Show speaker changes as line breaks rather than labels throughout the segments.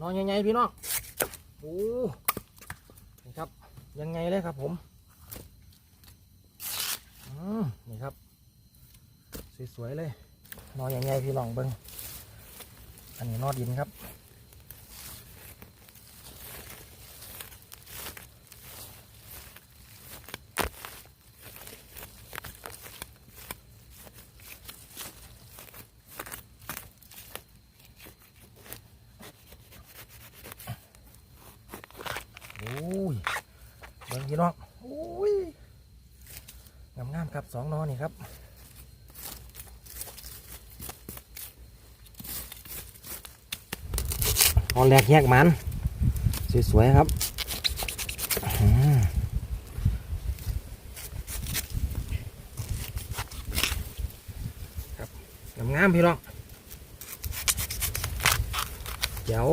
นอนยังไงพี่น้องโอ้นี่ครับ ยังไงเลยครับผมอืมนี่ครับ สวยๆเลยนอนยังไงพี่น้องเบิ้งอันนี้นอดินครับ อ้ยเบิ้งพี่น้องโอ้ยงามๆครับสองนอนี่ครับตอนแรกแยกมันสวยๆครับครับงามๆพี่น้องเดี๋ยว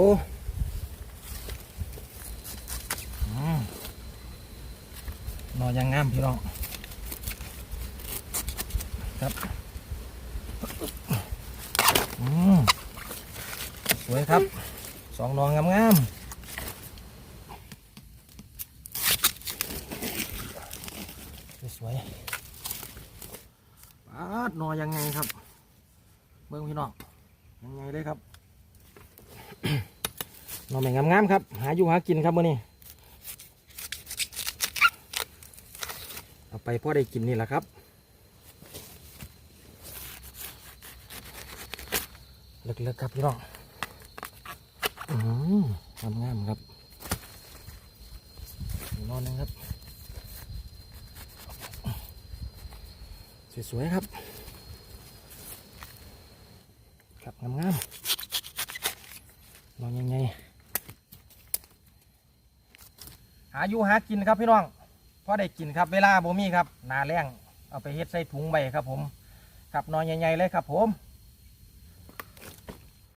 อืม นอยังงามพี่น้องครับอืมสวยครับสองนองงามๆสวยปาดนอยังไงครับ เบิ่งพี่น้องยังไงเลยครับ นอแม่งงามๆครับ หาอยู่หากินครับมื่อนี้ เอาไปพ่อได้กินนี่แหละครับเลิกๆครับพี่น้องอืมงามๆครับอีกนอนนึงครับ สวยๆครับ ครับงามงามๆนอนยังไง หาอยู่หากินครับพี่น้อง พอได้กินครับเวลาบ่มีครับหนาแรงเอาไปเฮ็ดใส่ถุงใบครับผมครับนอนใหญ่ๆเลยครับผม